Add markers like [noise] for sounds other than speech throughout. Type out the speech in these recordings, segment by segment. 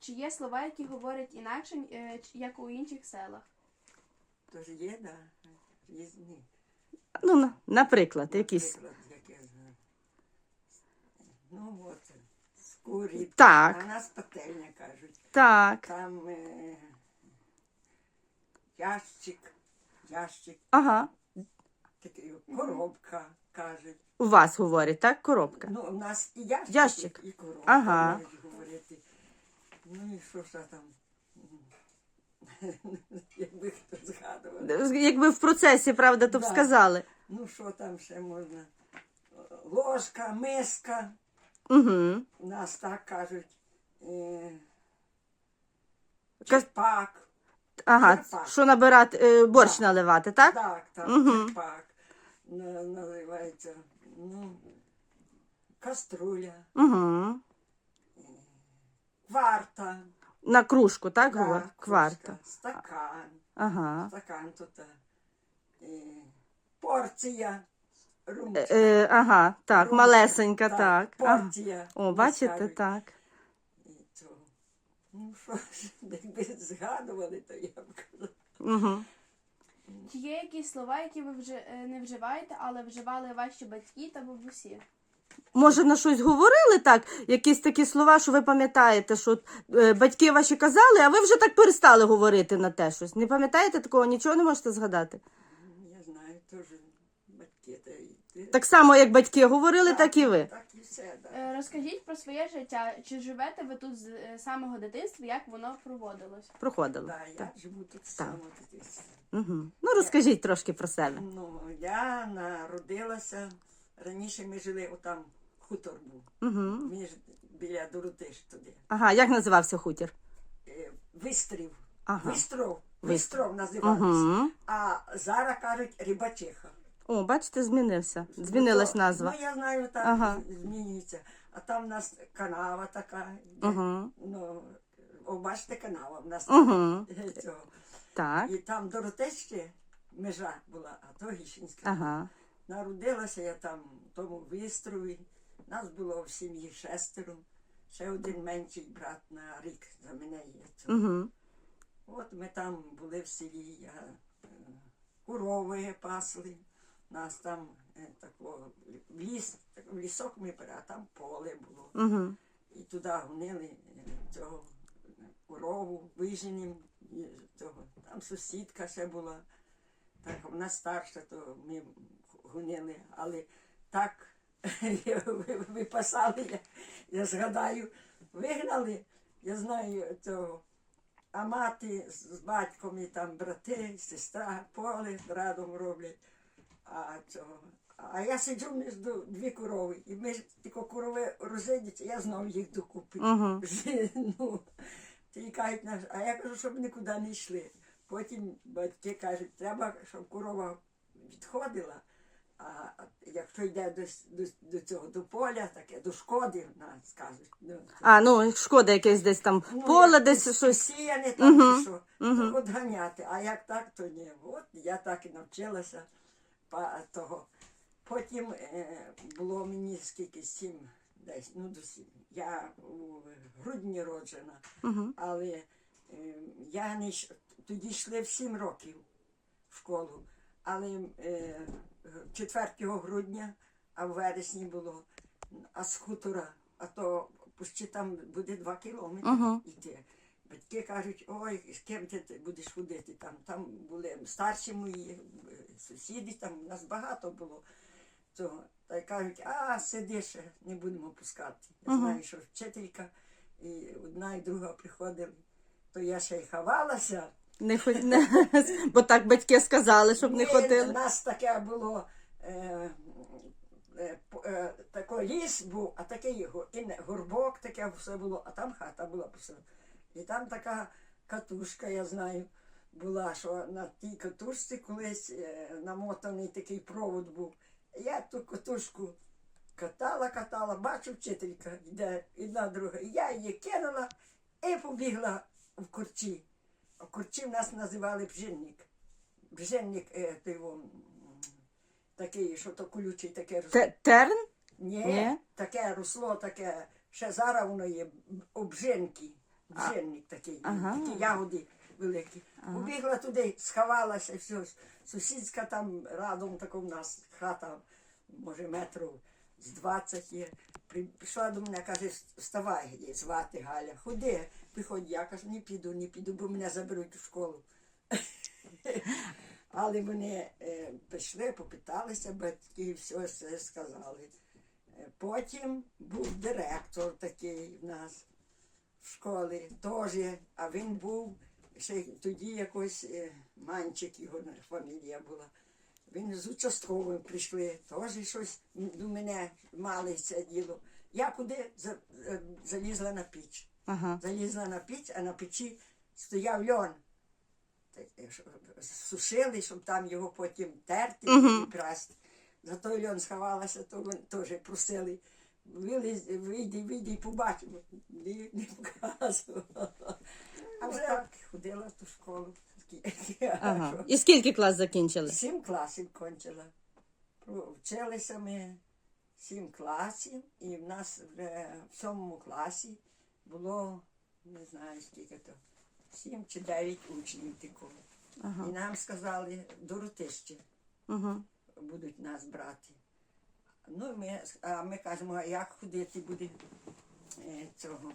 Чи є слова, які говорять інакше, е, як у інших селах? Тож є, да, різні. Ну, на- наприклад, якісь. Наприклад, як я знаю. Ну от, скурі. Так. А нас пательня кажуть. Так. Там е, ящик, ящик, Ага. такий, коробка кажуть. У вас говорять, так? Коробка. Ну, у нас і ящик, Ящик. І, і коробка Ага. можуть говорити. Ну і що ж там? [laughs] Якби хто згадував. Якби в процесі, правда, то б Да. сказали. Ну, що там ще можна? Ложка, миска. Угу. У нас так кажуть. Е, черпак. Ага, Черпак. що набирати, е, борщ Так. наливати, так? Так, так, Мгм. черпак. Наливається. Ну, каструля, Угу. Кварта. На кружку, так? да, говор- Кварта. Стакан. Ага. Стакан тут. е, порція. Е, е, ага, так, Румчик, малесенька, так. Ага. Порція. О, бачите, так. І цього. Ну що ж, [laughs] якби згадували, то я б казала. Угу. Чи є якісь слова, які ви вже е, не вживаєте, але вживали ваші батьки та бабусі? Може, на щось говорили так, якісь такі слова, що ви пам'ятаєте, що е, батьки ваші казали, а ви вже так перестали говорити на те щось. Не пам'ятаєте такого? Нічого не можете згадати? Я знаю, теж батьки та й ти. Так само, як батьки говорили, так і ви. Так і все, так. Е, Розкажіть про своє життя. Чи живете ви тут з е, самого дитинства, як воно проводилось? Проходили. Да, я живу тут само тут. Угу. Ну, розкажіть трошки про себе. Ну, я народилася. Раніше ми жили отам хутор був. Угу. Ми ж біля Доротиш туди. Ага, як називався хутір? Е, Вистрів. Ага. Вистров. Вистров називався. Угу. А зараз кажуть рибачиха. О, бачите, змінився. Змінилась Ну, назва. Ну, я знаю, так Ага. змінюється. А там в нас канава така. Угу. Ну, о, бачите, канава в нас Угу. е, цього. Так. І там Доротещі межа була, а то Гіщинська. Ага. Народилася я там в тому вистрові. Нас було в сім'ї шестеро. Ще один менший брат на рік за мене є. Угу. От ми там були в селі, я, е, корови пасли. Нас там е, тако, в ліс, в лісок ми пера, а там поле було. Угу. І туди гонили е, цього корову, виженім. Цього. Там сусідка ще була. Так, вона старша, то ми гонили, але так [laughs] випасали, я, я згадаю, вигнали, я знаю цього. А мати з батьком і там брати, сестра, поле радом роблять. А, цього. а я сиджу між дві корови, і ми ж тільки корови розидяться, я знову їх докупи. Угу. [laughs] ну, кажуть, «Наш-» а я кажу, щоб нікуди не йшли. Потім батьки кажуть, треба, щоб корова відходила. А якщо йде до, до, до цього до поля, таке до шкоди, нас кажуть. Ну, А, ну, шкода, якесь десь там ну, поле, як десь щось. Сіяне там чи що, мгм. то от ганяти. А як так, то ні. От я так і навчилася того. Потім е, було мені скільки сім, десь, ну до сім. Я у грудні роджена, Угу. але е, я не тоді йшли в сім років в школу. Але е, 4 грудня, а в вересні було, а з хутора, а то пущі там буде два кілометри Мгм. йти. Батьки кажуть, ой, з ким ти будеш ходити там. Там були старші мої е, сусіди, там нас багато було цього. Та й кажуть, а сиди ще, не будемо пускати. Я Мгм. знаю, що вчителька і одна і друга приходили, то я ще й ховалася. Не не... [laughs] Бо так батьки сказали, щоб не ходили. У нас таке було. Е, е, е, такий ліс був, а такий го- і не- горбок таке все було, а там хата була посеред. І там така катушка, я знаю, була, що на тій катушці колись е, намотаний такий провод був. Я ту катушку катала, катала, бачу, вчителька йде одна друга. Я її кинула і побігла в корчі. А корчі нас називали бжинник. Бжинник е, той, такий, що то колючий таке росло. Те- Терн? Ні, Ні? таке росло, таке, ще зараз воно є обжинки. Джинник такий, Ага. такі ягоди великі. Побігла туди, сховалася, все. Сусідська там радом така в нас хата, може, метрів з 20 є. При- Прийшла до мене, каже, вставай, її звати Галя, ходи, виходь. Я кажу, не піду, не піду, бо мене заберуть у школу. [laughs] Але вони е, прийшли, попиталися, батьки, все, все сказали. Е, Потім був директор такий в нас в школі теж, а він був ще тоді якось е, манчик, його фамілія була. Він з участковим прийшли, теж щось до мене мали це діло. Я куди е, залізла на піч. Ага. Залізла на піч, а на печі стояв льон. Е, Сушили, щоб там його потім терти Мгм. і прасти. За той льон сховалася, то вони теж просили. Виліз, вийди, вийди і побачимо. Не, не показувала. А вже так ходила в ту школу. [laughs] Ага. І скільки клас закінчили? Сім класів кончила. Вчилися ми сім класів, і в нас вже в сьомому класі було, не знаю скільки то, сім чи дев'ять учнів такого. Ага. І нам сказали, Доротище Угу. будуть нас брати. Ну, ми, а ми кажемо, а як ходити буде е, цього.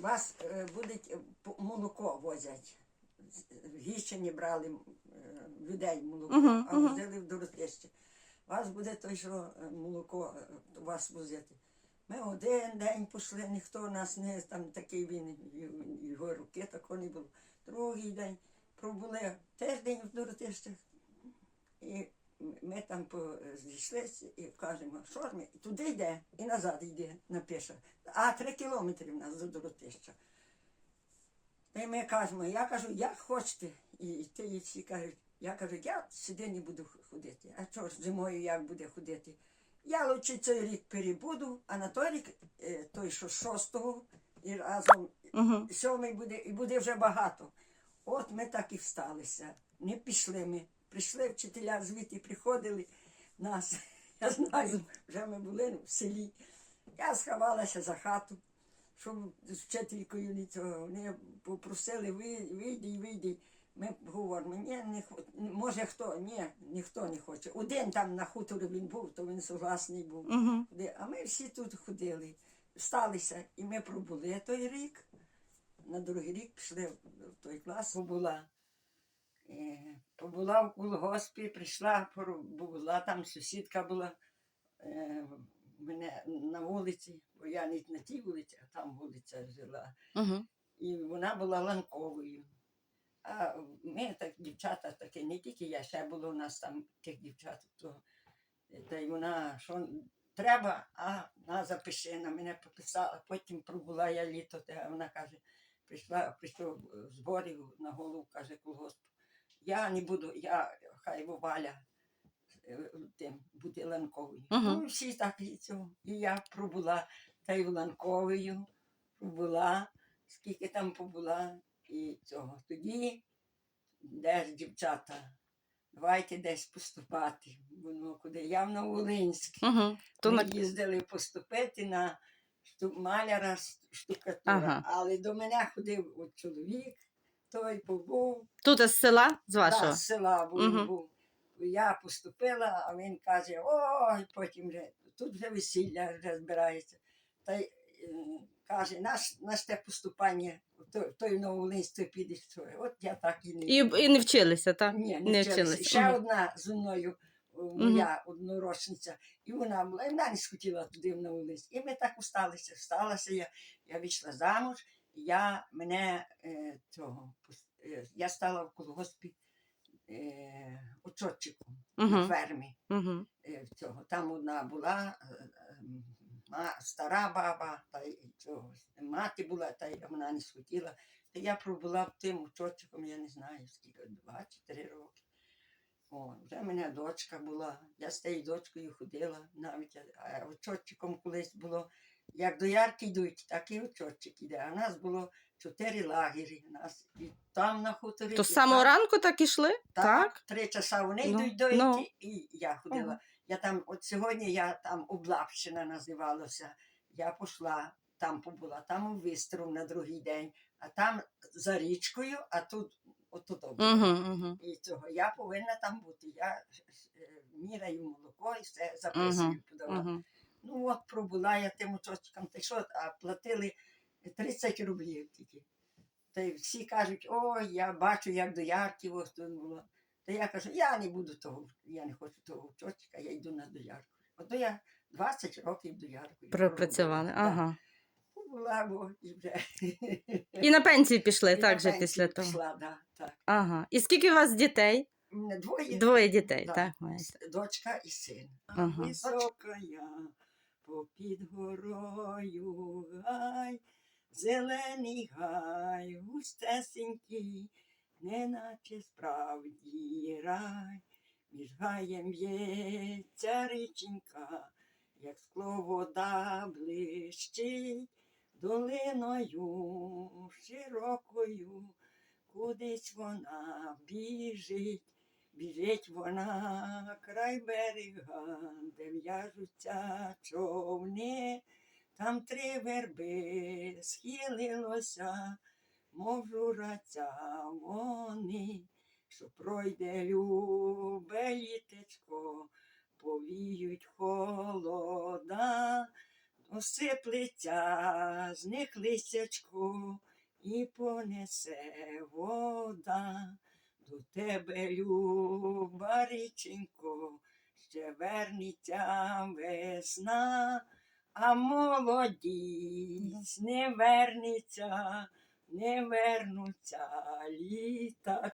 Вас е, будуть е, молоко возять. З- В Гіщині брали е, людей молоко, Мгм, а возили в Доротище. Вас буде той, що е, молоко е, вас возити. Ми один день пішли, ніхто нас не там такий він, його руки такого не було. Другий день пробули тиждень в Доротищах. І ми там зійшлися і кажемо, що ж ми туди йде і назад йде напише. А три кілометри в нас до Доротища. Й ми кажемо, я кажу, як хочете. І ті і всі кажуть, я кажу, я сюди не буду ходити. А чого ж зимою як буде ходити? Я лучше цей рік перебуду, а на той рік, е, той, що шостого, і разом Угу. сьомий буде, і буде вже багато. От ми так і всталися. Не пішли ми. Прийшли вчителя звідти, приходили нас. [laughs] Я знаю, вже ми були в селі. Я сховалася за хату, щоб з вчителькою нічого. Вони попросили, вийди і вийди. Ми говоримо, ні, не може хто, ні, ніхто не хоче. Один там на хуторі він був, то він согласний був. Угу. Де- А ми всі тут ходили, сталися, і ми пробули той рік. На другий рік пішли в той клас. Побула. Побула в колгоспі, прийшла, побула, там сусідка була е, мене на вулиці, бо я не на тій вулиці, а там вулиця жила. Угу. І вона була ланковою. А ми так, дівчата такі, не тільки я, ще було у нас там тих дівчат, то, та й вона, що треба, а на запиши, на мене пописала. Потім пробула я літо, та вона каже, прийшла, прийшов зборів на голову, каже, колгосп. Я не буду, я хай Валя тим бути ланковою. Мгм. Ну, всі так і цього. І я пробула та й ланковою, пробула, скільки там побула і цього. Тоді, де ж дівчата, давайте десь поступати. Воно куди? Я в Новолинськ. Угу. То Ми на... їздили поступити на шту- маляра штукатура. Ага. Але до мене ходив от чоловік, той побув, Тут із села з да, вашого? з села був, Мгм. був. Я поступила, а він каже, ой, потім вже, тут вже весілля вже збирається. Та й е, каже, наш, наш те поступання, той, той новолинськ ти підеш. От я так і не І, і не вчилися, так? ні, не, не вчилися. Ще Мгм. одна зі мною, моя однорочниця, і вона була, і вона не схотіла туди на вулиці. І ми так усталися. Всталася я, я вийшла замуж, я мене е, цього, пус- е, я стала в колгоспі е, учотчиком на Угу. фермі. Угу. Е, цього. Там одна була е, е, стара баба, та й цього, мати була, та й вона не схотіла. Та я пробула тим учотчиком, я не знаю, скільки, два чи три роки. О, вже в мене дочка була, я з тією дочкою ходила навіть, а учотчиком колись було, як до ярки йдуть, так і учотчик іде. А в нас було чотири лагері. У нас і там на хуторі. То з самого ранку так ішли? Так, три часа вони Ну, йдуть до ну. І я ходила. Ага. Я там, от сьогодні я там Облапщина називалася. Я пішла там побула, там у Вистров на другий день, а там за річкою, а тут отут. Угу, угу. І цього я повинна там бути. Я е, міряю молоко і все записую Мгм, подала. Угу. Ну от пробула я тим учочкам, й що, а платили 30 рублів тільки. Та й всі кажуть, ой, я бачу, як до ярків ось тут було. Та я кажу, я не буду того, я не хочу того учочка, я йду на доярку. Ото я 20 років доярку. Пропрацювали. Ага. Була, бо і вже. І на пенсію пішли, І так на же пенсію після того. Пішла, да, так. Ага. І скільки у вас дітей? Двоє. Двоє дітей, Да. так, маєте. Дочка і син. Ага. Висока я попід горою гай, зелений гай, густесенький, неначе справді рай. Між гаєм б'ється річенька, як скло вода блищить, долиною широкою, кудись вона біжить. Біжить вона край берега, де в'яжуться човни, там три верби схилилося, мов жураця вони, що пройде любе літечко, повіють холода, осиплеться з них листячко і понесе вода. До тебе, люба річенько, ще вернеться весна, а молодість не вернеться, не вернуться літа.